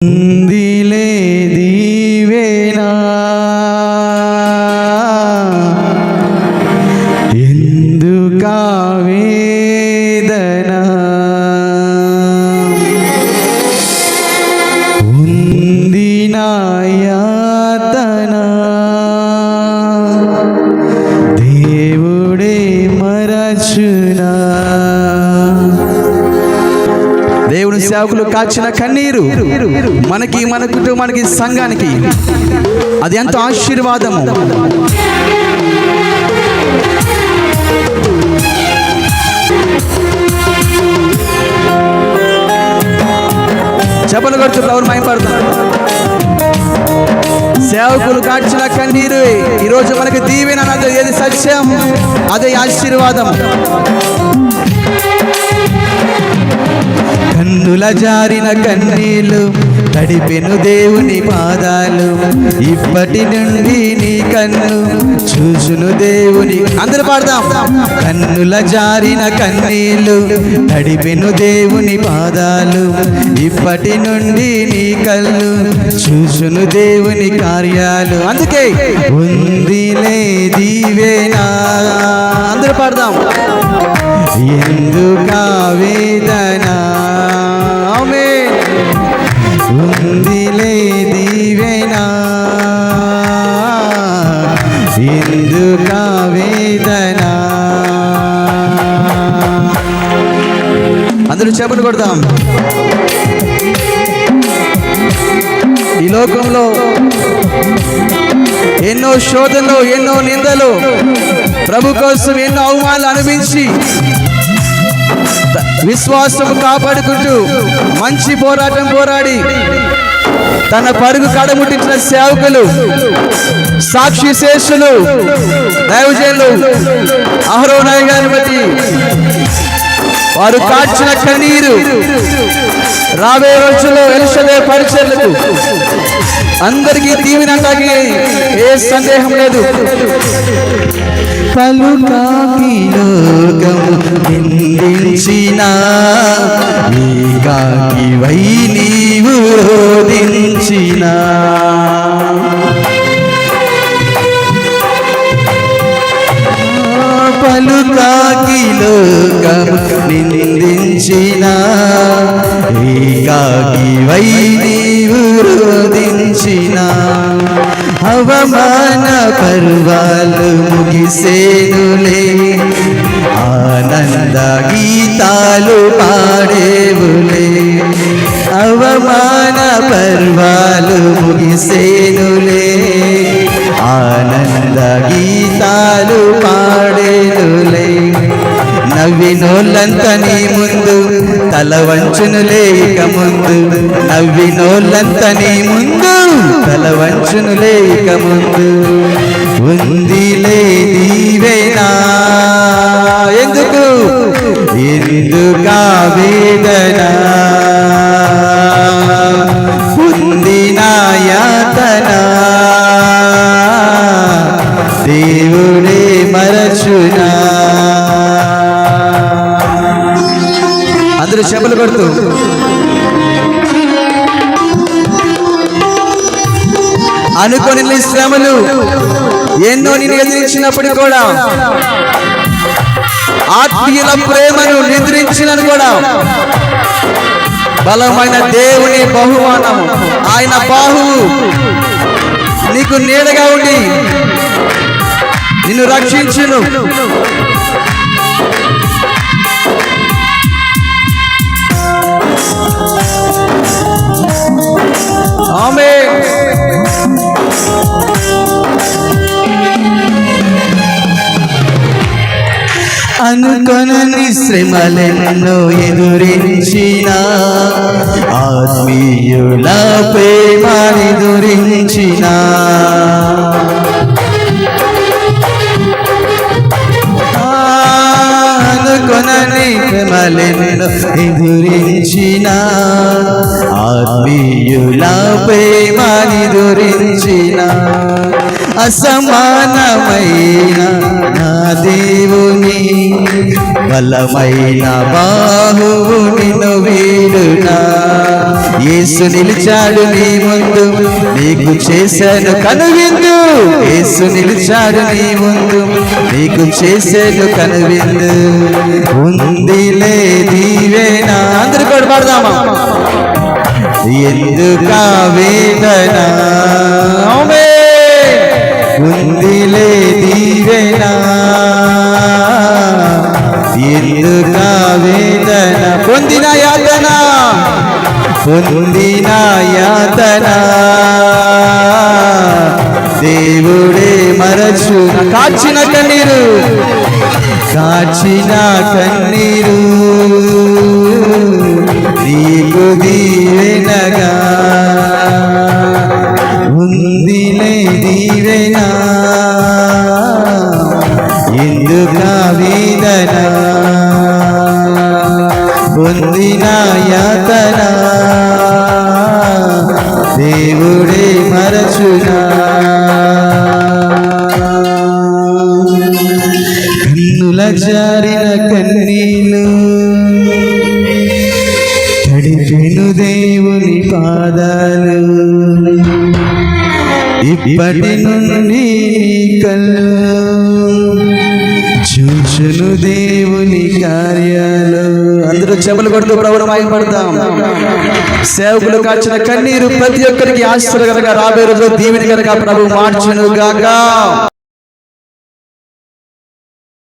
ఉందిలే సేవకులు కాచిన కన్నీరు మనకి మన కుటుంబానికి సంఘానికి అది ఎంత ఆశీర్వాదము. చెప్పలు కొడుతూ ఎవరు భయపడుతున్నారు సేవకులు కాచిన కన్నీరు ఈరోజు మనకి దీవెన ఏది సత్యం? అదే ఆశీర్వాదం. కన్నుల జారిన కన్నీళ్ళు తడిపెను దేవుని పాదాలు ఇప్పటి నుండి నీ కన్ను చూసును దేవుని. అందరూ పాడదాం. కన్నుల జారిన కన్నీళ్ళు తడిపెను దేవుని పాదాలు ఇప్పటి నుండి నీ కళ్ళు చూసును దేవుని కార్యాలు. అందుకే ఉందిలే దీవేనా అందరూ పాడదాం. ఎందుకా వేదనా? అందరూ చేపలు కొడదాం ఈ లోకంలో ఎన్నో శోధనలు ఎన్నో నిందలు ప్రభు కోసం ఎన్నో అవమానాలు అనిపించి విశ్వాసం కాపాడుకుంటూ మంచి పోరాటం పోరాడి తన పరుగు కడముట్టించిన సేవకులు సాక్షి శేషులు దైవజనులు అహరోనాయ్ గారిని బట్టి వారు కాచిన కన్నీరు రాబోయే రోజుల్లో ఎలుసలే పరిచర్లకు అందరికీ దీవెనటానికి ఏ సందేహం లేదు. పలుకాకి లోకము నిందించిన ఏకాకి వై నీవు రోధించిన. లోకము నిందించిన ఏకాకి వై రోధించిన అవమాన పర్వాలు ముగిసేనులే. ఆనంద గీతాలు పాడేవులే. అవమాన పర్వాలు ముగిసేనులే. నవ్వినోళ్ళంత నీ ముందు తల వంచును లేక ముందు. నవ్వినోళ్ళంత నీ ముందు తల వంచును లేక ముందు. ఉంది లేదీవేనా ఎందుకు? ఎందుకా వేదనా? అనుకోని శ్రమలు ఎన్నో నేను ఎదిరించినప్పుడు కూడా. ఆత్మీయుల ప్రేమను నిద్రించినను కూడా. బలమైన దేవుని బహుమానం ఆయన బాహువు నీకు నీడగా ఉండి నిన్ను రక్షించును. అనుకొనని శ్రమలెన్నో ఎదురించిన ఆత్మీయుల ప్రేమనిదురించిన అనుకొనని శ్రమలెన్నో ఎదురించిన ఆత్మీయుల ప్రేమనిదురించిన అసమానమైన నా దేవుని బలమైన బాహువు నిన్ను వీడునా యేసు నిలిచాడు నీ ముందు నీకు చేశాను కనువిందు. యేసు నిలిచాడు నీ ముందు నీకు చేశాను కనువిందు. ఉందిలే దీవేనా అందరు కూడా పాడదామా? ఎందుక వేదనా? ఎందుక వేదన పొందిన యాతన. పొందిన యాతన. దేవుడే మరచు. కాచిన కన్నీరు. కాచిన కన్నీరు. నీకు దీవెనగా. ఉందిలే దీవెనా. యాతన దేవుడే మరచునా. కన్నుల జారిన కన్నీలు తడిపెను దేవుని పాదాలు. ఇప్పటి నుండి కళ్ళు చూచును దేవుని కార్యాలు. అందరూ చెమలు కొడుతూ ప్రభుని మాయపడతాం. సేవకులు కాచిన కన్నీరు ప్రతి ఒక్కరికి ఆశ్చర్యకరంగా రాబోయే రోజు దీవెని కనుక ప్రభు మార్చును గాక.